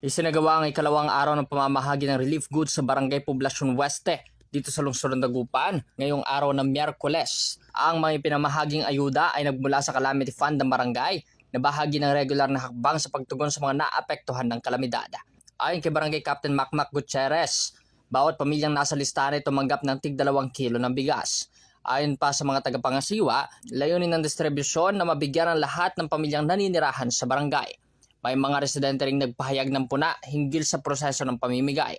Isinagawa ang ikalawang araw ng pamamahagi ng relief goods sa Barangay Poblacion Weste dito sa lungsod ng Dagupan ngayong araw ng Miyerkules. Ang mga pinamahaging ayuda ay nagmula sa Calamity Fund ng barangay na bahagi ng regular na hakbang sa pagtugon sa mga naapektuhan ng kalamidad. Ayon kay Barangay Captain Macmac Gutierrez, bawat pamilyang nasa listahan ay tumanggap ng tig dalawang kilo ng bigas. Ayon pa sa mga tagapangasiwa, layunin ng distribusyon na mabigyan ang lahat ng pamilyang naninirahan sa barangay. May mga residente ring nagpahayag ng puna hinggil sa proseso ng pamimigay.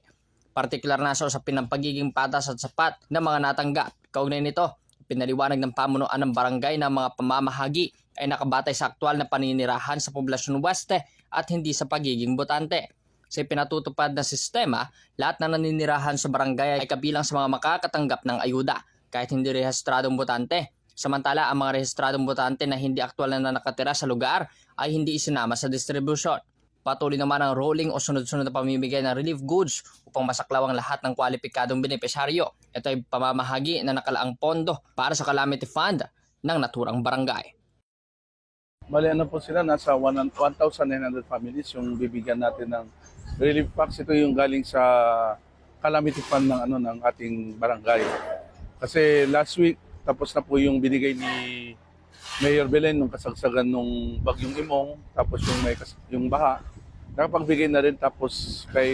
Partikular na sa usapin patas at sapat ng mga natanggap. Kaugnay nito, pinaliwanag ng pamunuan ng barangay na mga pamamahagi ay nakabatay sa aktwal na paninirahan sa poblasyon weste at hindi sa pagiging botante. Sa pinatutupad na sistema, lahat na naninirahan sa barangay ay kabilang sa mga makakatanggap ng ayuda kahit hindi rehistradong botante. Samantala, ang mga rehistradong botante na hindi aktwal na nakatira sa lugar ay hindi isinama sa distribution. Patuloy naman ang rolling o sunod-sunod na pamimigay ng relief goods upang masaklaw ang lahat ng kwalipikadong benepisyaryo. Ito ay pamamahagi na nakalaang pondo para sa Calamity Fund ng naturang barangay. Bali ano po sila, nasa 1 1,900 families yung bibigyan natin ng relief packs. Ito yung galing sa calamity fund ng ano ng ating barangay. Kasi last week tapos na po yung binigay ni Mayor Belen nung kasagsagan nung bagyong Imong, tapos yung may yung baha. Nakapagbigay na rin tapos kay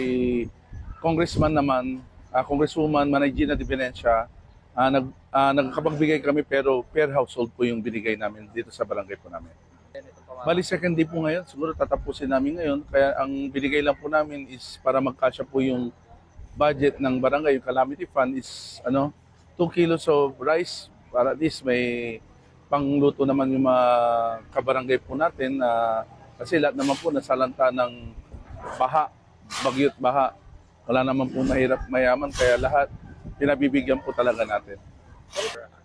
congressman naman, ah, congresswoman Manay Gina de Venencia, ah, nag, ah, nagkapagbigay kami pero per household po yung binigay namin dito sa barangay po namin. Bali second day po ngayon, siguro tatapusin namin ngayon. Kaya ang binigay lang po namin is para magkasya po yung budget ng barangay, yung calamity fund is ano, 2 kilos of rice para at least may pangluto naman yung mga kabarangay po natin na kasi lahat naman po nasalanta ng baha, bagyot baha. Wala naman po mahirap mayaman kaya lahat pinabibigyan po talaga natin.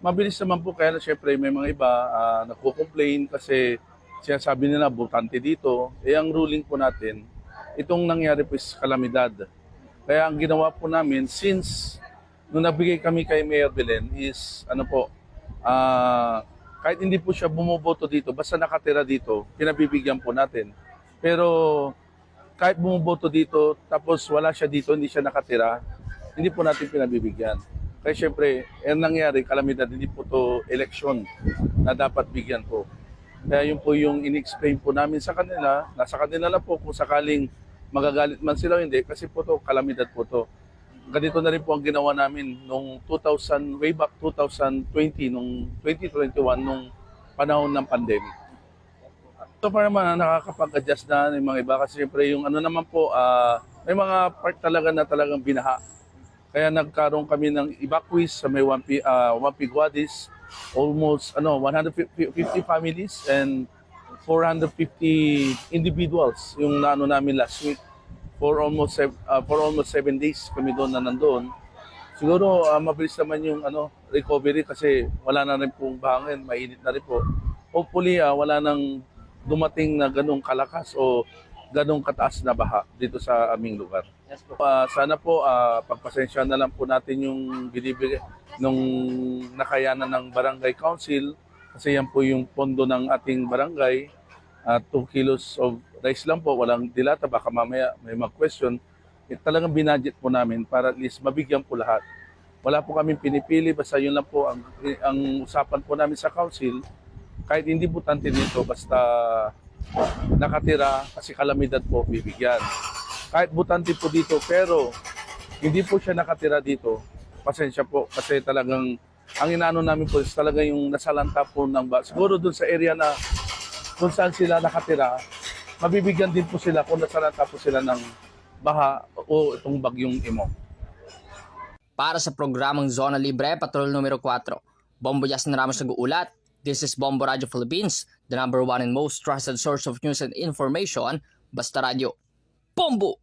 Mabilis naman po kaya syempre may mga iba uh, nagko-complain kasi sinasabi nila butante dito. Eh ang ruling po natin, itong nangyari po is kalamidad. Kaya ang ginawa po namin since nung nabigay kami kay Mayor Belen is ano po, ah kahit hindi po siya bumuboto dito, basta nakatira dito, pinabibigyan po natin. Pero kahit bumuboto dito, tapos wala siya dito, hindi siya nakatira, hindi po natin pinabibigyan. Kaya syempre, yung nangyari, kalamidad, hindi po to election na dapat bigyan po. Kaya yun po yung in-explain po namin sa kanila, nasa kanila lang po kung sakaling magagalit man sila hindi, kasi po to, kalamidad po to. Ganito na rin po ang ginawa namin nung 2000, way back 2020, nung 2021, nung panahon ng pandemic. So far naman, nakakapag-adjust na yung mga iba kasi siyempre yung ano naman po, ah, may mga part talaga na talagang binaha. Kaya nagkaroon kami ng evacuees sa may Wampi, uh, Wampi Guadis, almost ano 150 families and 450 individuals yung naano namin last week for almost uh, for almost seven days kami doon na nandoon. Siguro uh, mabilis naman yung ano recovery kasi wala na rin pong bahangin, mainit na rin po. Hopefully uh, wala nang dumating na ganong kalakas o ganong kataas na baha dito sa aming lugar. Uh, sana po uh, pagpasensya na lang po natin yung binibigay nung nakayanan ng barangay council kasi yan po yung pondo ng ating barangay at 2 kilos of rice lang po, walang dilata, baka mamaya may mag-question. Eh, talagang binadget po namin para at least mabigyan po lahat. Wala po kaming pinipili, basta yun lang po ang, ang usapan po namin sa council. Kahit hindi butante dito, basta nakatira kasi kalamidad po bibigyan. Kahit butante po dito, pero hindi po siya nakatira dito, pasensya po kasi talagang ang inaano namin po is talaga yung nasalanta po ng ba. Siguro dun sa area na kung saan sila nakatira, mabibigyan din po sila kung nasalanta po sila ng baha o itong bagyong imo. Para sa programang Zona Libre, Patrol numero 4, Bombo Yasin Ramos nag-uulat. This is Bombo Radio Philippines, the number one and most trusted source of news and information, Basta Radio. Bombo!